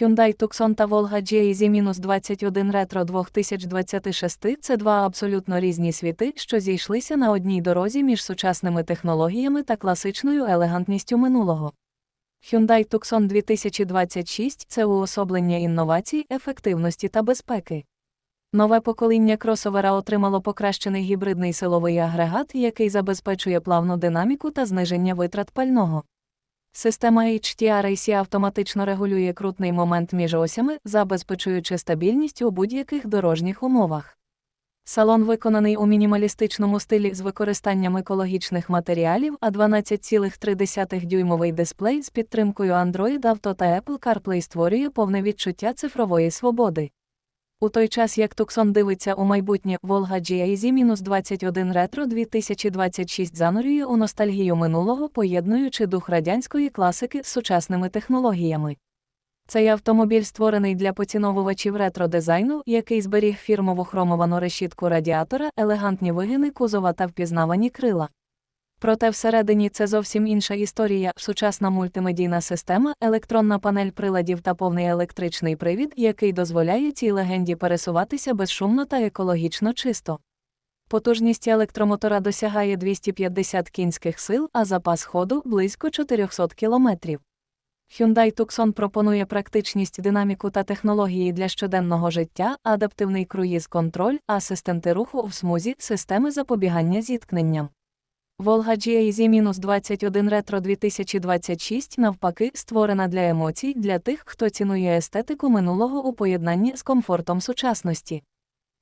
Hyundai Tucson та Volga GAZ-21 Retro 2026 – це два абсолютно різні світи, що зійшлися на одній дорозі між сучасними технологіями та класичною елегантністю минулого. Hyundai Tucson 2026 – це уособлення інновацій, ефективності та безпеки. Нове покоління кросовера отримало покращений гібридний силовий агрегат, який забезпечує плавну динаміку та зниження витрат пального. Система HTR AC автоматично регулює крутний момент між осями, забезпечуючи стабільність у будь-яких дорожніх умовах. Салон виконаний у мінімалістичному стилі з використанням екологічних матеріалів, а 12,3-дюймовий дисплей з підтримкою Android Auto та Apple CarPlay створює повне відчуття цифрової свободи. У той час як Tucson дивиться у майбутнє, Volga GAZ-21 Retro 2026 занурює у ностальгію минулого, поєднуючи дух радянської класики з сучасними технологіями. Цей автомобіль створений для поціновувачів ретро-дизайну, який зберіг фірмову хромовану решітку радіатора, елегантні вигини кузова та впізнавані крила. Проте всередині це зовсім інша історія, сучасна мультимедійна система, електронна панель приладів та повний електричний привід, який дозволяє цій легенді пересуватися безшумно та екологічно чисто. Потужність електромотора досягає 250 кінських сил, а запас ходу близько 400 кілометрів. Hyundai Tucson пропонує практичність, динаміку та технології для щоденного життя, адаптивний круїз-контроль, асистенти руху в смузі, системи запобігання зіткненням. Volga GAZ-21 Retro 2026 навпаки створена для емоцій для тих, хто цінує естетику минулого у поєднанні з комфортом сучасності.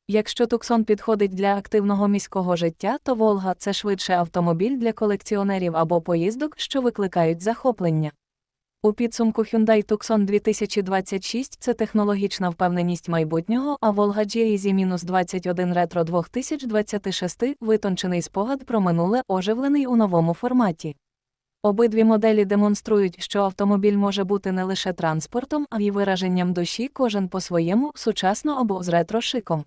Якщо Tucson підходить для активного міського життя, то Волга – це швидше автомобіль для колекціонерів або поїздок, що викликають захоплення. У підсумку Hyundai Tucson 2026 це технологічна впевненість майбутнього, а Volga GAZ-21 Retro 2026 витончений спогад про минуле, оживлений у новому форматі. Обидві моделі демонструють, що автомобіль може бути не лише транспортом, а й вираженням душі кожен по-своєму, сучасно або з ретро-шиком.